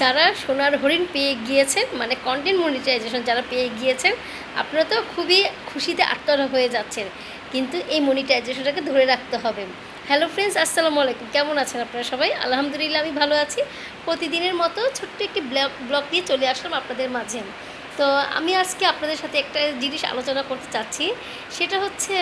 যারা সোনার হরিণ পেয়ে গিয়েছেন মানে কন্টেন্ট মনিটাইজেশন যারা পেয়ে গিয়েছেন, আপনারা তো খুবই খুশিতে আত্মরা হয়ে যাচ্ছেন। কিন্তু এই মনিটাইজেশনটাকে ধরে রাখতে হবে। হ্যালো ফ্রেন্ডস আসসালামু আলাইকুম। কেমন আছেন আপনারা সবাই? আলহামদুলিল্লাহ, আমি ভালো আছি। প্রতিদিনের মতো ছোট্ট একটি ব্লগ দিয়ে চলে আসলাম আপনাদের মাঝে। তো আমি আজকে আপনাদের সাথে একটা জিনিস আলোচনা করতে চাচ্ছি। সেটা হচ্ছে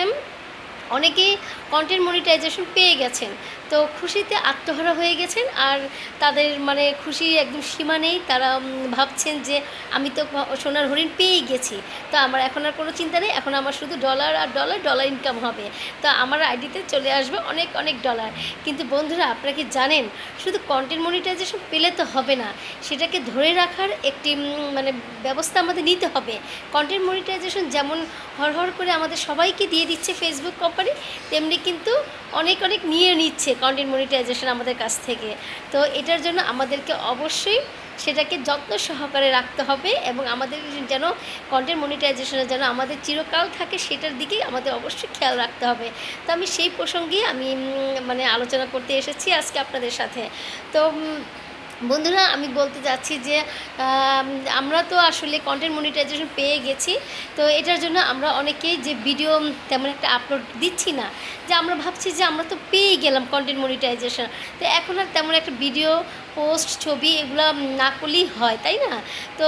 অনেকেই কন্টেন্ট মনিটাইজেশন পেয়ে গেছেন। তো খুশিতে আত্মহারা হয়ে গেছেন আর তাদের মানে খুশি একদম সীমা নেই। তারা ভাবছেন যে আমি তো সোনার হরিণ পেয়েই গেছি। তো আমার এখন আর কোনো চিন্তা নেই। এখন আমার শুধু ডলার আর ডলার ডলার ইনকাম হবে। তো আমার আইডিতে চলে আসবে অনেক অনেক ডলার কিন্তু বন্ধুরা, আপনারা কি জানেন? শুধু কন্টেন্ট মনিটাইজেশন পেলে তো হবে না। সেটাকে ধরে রাখার একটি মানে ব্যবস্থা আমাদের নিতে হবে। কন্টেন্ট মনিটাইজেশন যেমন হর করে আমাদের সবাইকে দিয়ে দিচ্ছে ফেসবুক কোম্পানি তেমনি কিন্তু অনেক অনেক নিয়ে নিচ্ছে কন্টেন্ট মনিটাইজেশন আমাদের কাছ থেকে। তো এটার জন্য আমাদেরকে অবশ্যই সেটাকে যত্ন সহকারে রাখতে হবে এবং আমাদের যেন কন্টেন্ট মনিটাইজেশনে যেন আমাদের চিরকাল থাকে সেটার দিকেই আমাদের অবশ্যই খেয়াল রাখতে হবে। তো আমি সেই প্রসঙ্গে আমি মানে আলোচনা করতে এসেছি আজকে আপনাদের সাথে। তো বন্ধুরা, আমি বলতে চাচ্ছি যে আমরা তো আসলে কন্টেন্ট মনিটাইজেশন পেয়ে গেছি। তো এটার জন্য আমরা অনেকেই যে ভিডিও তেমন একটা আপলোড দিচ্ছি না। যে আমরা ভাবছি যে আমরা তো পেয়ে গেলাম কন্টেন্ট মনিটাইজেশন তো এখন আর তেমন একটা ভিডিও পোস্ট, ছবি এগুলো না করলেই হয়, তাই না? তো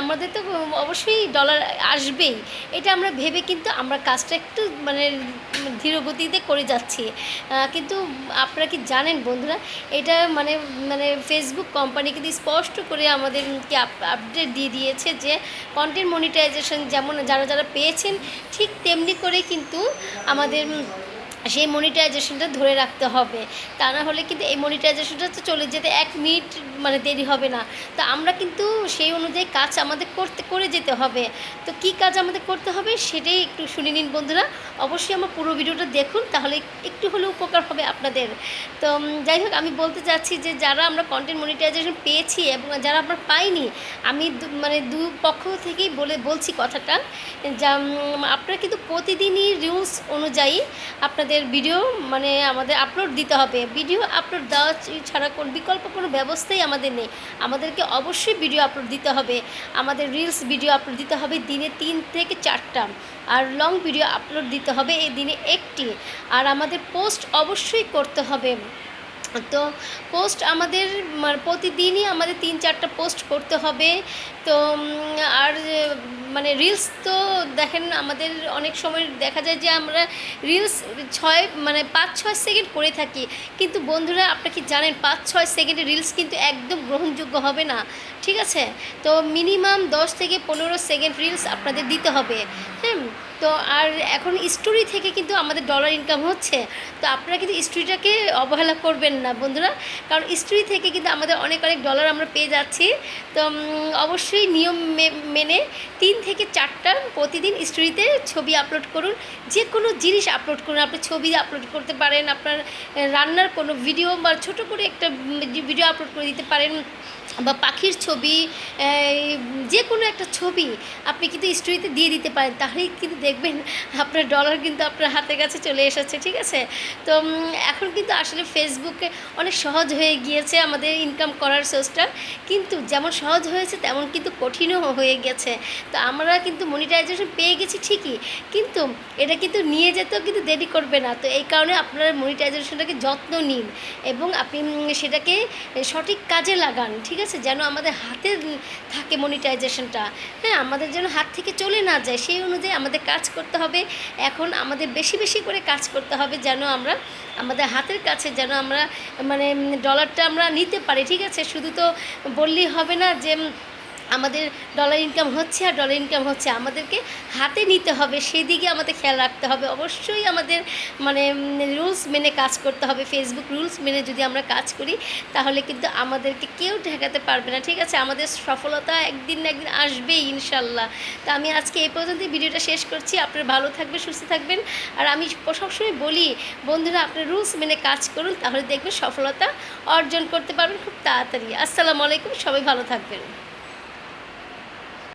আমাদের তো অবশ্যই ডলার আসবেই। এটা আমরা ভেবে কিন্তু আমরা কাজটা একটু মানে ধীর গতিতে করে যাচ্ছি। কিন্তু আপনারা কি জানেন বন্ধুরা, এটা মানে মানে ফেসবুক কোম্পানি কিন্তু স্পষ্ট করে আমাদেরকে আপডেট দিয়ে দিয়েছে যে কন্টেন্ট মনিটাইজেশন যেমন যারা যারা পেয়েছেন, ঠিক তেমনি করে কিন্তু আমাদের সেই মনিটাইজেশনটা ধরে রাখতে হবে। তা না হলে কিন্তু এই মনিটাইজেশনটা তো চলে যেতে এক মিনিট মানে দেরি হবে না। তো আমরা কিন্তু সেই অনুযায়ী কাজ আমাদের করতে, করে যেতে হবে। তো কি কাজ আমাদের করতে হবে সেটাই একটু শুনে নিন বন্ধুরা। অবশ্যই আমার পুরো ভিডিওটা দেখুন, তাহলে একটু হলেও উপকার হবে আপনাদের। তো যাই হোক, আমি বলতে চাচ্ছি যে যারা আমরা কন্টেন্ট মনিটাইজেশন পেয়েছি এবং যারা আমরা পাইনি, আমি মানে দু পক্ষ থেকেই বলে, বলছি কথাটা। যা আপনারা কিন্তু প্রতিদিনই রুলস অনুযায়ী আপনাদের ভিডিও মানে আমাদের আপলোড দিতে হবে। ভিডিও আপলোড দেওয়া ছাড়া কোন বিকল্প, কোনো ব্যবস্থাই আমাদের নেই। আমাদেরকে অবশ্যই ভিডিও আপলোড দিতে হবে। আমাদের রিলস ভিডিও আপলোড দিতে হবে দিনে তিন থেকে চারটা। আর লং ভিডিও আপলোড দিতে হবে এই দিনে একটি। আর আমাদের পোস্ট অবশ্যই করতে হবে। তো পোস্ট আমাদের মানে প্রতিদিনই আমাদের তিন চারটা পোস্ট করতে হবে। তো আর মানে রিলস তো দেখেন আমাদের অনেক সময় দেখা যায় যে আমরা রিলস ছয় মানে পাঁচ, ছয় সেকেন্ড করে থাকি। কিন্তু বন্ধুরা, আপনারা কি জানেন, পাঁচ, ছয় সেকেন্ডের রিলস কিন্তু একদম গ্রহণযোগ্য হবে না। ঠিক আছে? তো মিনিমাম দশ থেকে পনেরো সেকেন্ড রিলস আপনাদের দিতে হবে। হ্যাঁ তো আর এখন স্টোরি থেকে কিন্তু আমাদের ডলার ইনকাম হচ্ছে। তো আপনারা কিন্তু স্টোরিটাকে অবহেলা করবেন না বন্ধুরা। কারণ স্টোরি থেকে কিন্তু আমাদের অনেক অনেক ডলার আমরা পেয়ে যাচ্ছি। তো অবশ্যই নিয়ম মেনে তিন থেকে চারটা প্রতিদিন স্টোরিতে ছবি আপলোড করুন। যে কোনো জিনিস আপলোড করুন। আপনি ছবি আপলোড করতে পারেন, আপনার রান্নার কোনো ভিডিও বা ছোটো করে একটা ভিডিও আপলোড করে দিতে পারেন বা পাখির ছবি যে কোনো একটা ছবি আপনি কিন্তু স্টোরিতে দিয়ে দিতে পারেন। তাহলেই কিন্তু দেখবেন আপনার ডলার কিন্তু আপনার হাতের কাছে চলে এসেছে, ঠিক আছে? তো এখন কিন্তু আসলে ফেসবুকে অনেক সহজ হয়ে গিয়েছে আমাদের ইনকাম করার সোর্সটা কিন্তু যেমন সহজ হয়েছে, তেমন কিন্তু কঠিনও হয়ে গেছে। তো আমরা কিন্তু মনিটাইজেশন পেয়ে গেছি ঠিকই, কিন্তু এটা কিন্তু নিয়ে যেতেও কিন্তু দেরি করবে না। তো এই কারণে আপনারা মনিটাইজেশনটাকে যত্ন নিন এবং আপনি সেটাকে সঠিক কাজে লাগান, ঠিক আছে? যেন আমাদের হাতে থাকে মনিটাইজেশনটা হ্যাঁ আমাদের যেন হাত থেকে চলে না যায়, সেই অনুযায়ী আমাদের কাজ করতে হবে। এখন আমাদের বেশি বেশি করে কাজ করতে হবে যেন আমরা আমাদের হাতের কাছে যেন আমরা মানে ডলারটা আমরা নিতে পারি, ঠিক আছে? শুধু তো বললেই হবে না যে আমাদের ডলার ইনকাম হচ্ছে আর ডলার ইনকাম হচ্ছে আমাদেরকে হাতে নিতে হবে সেই দিকে আমাদের খেয়াল রাখতে হবে। অবশ্যই আমাদের মানে রুলস মেনে কাজ করতে হবে। ফেসবুক রুলস মেনে যদি আমরা কাজ করি, তাহলে কিন্তু আমাদেরকে কেউ ঠেকাতে পারবে না। ঠিক আছে? আমাদের সফলতা একদিন না একদিন আসবেই ইনশাল্লাহ। তো আমি আজকে এই পর্যন্তই ভিডিওটা শেষ করছি। আপনারা ভালো থাকবেন, সুস্থ থাকবেন। আর আমি সবসময় বলি, বন্ধুরা, আপনার রুলস মেনে কাজ করুন, তাহলে দেখবেন সফলতা অর্জন করতে পারবেন খুব তাড়াতাড়ি। আসসালামু আলাইকুম, সবাই ভালো থাকবেন।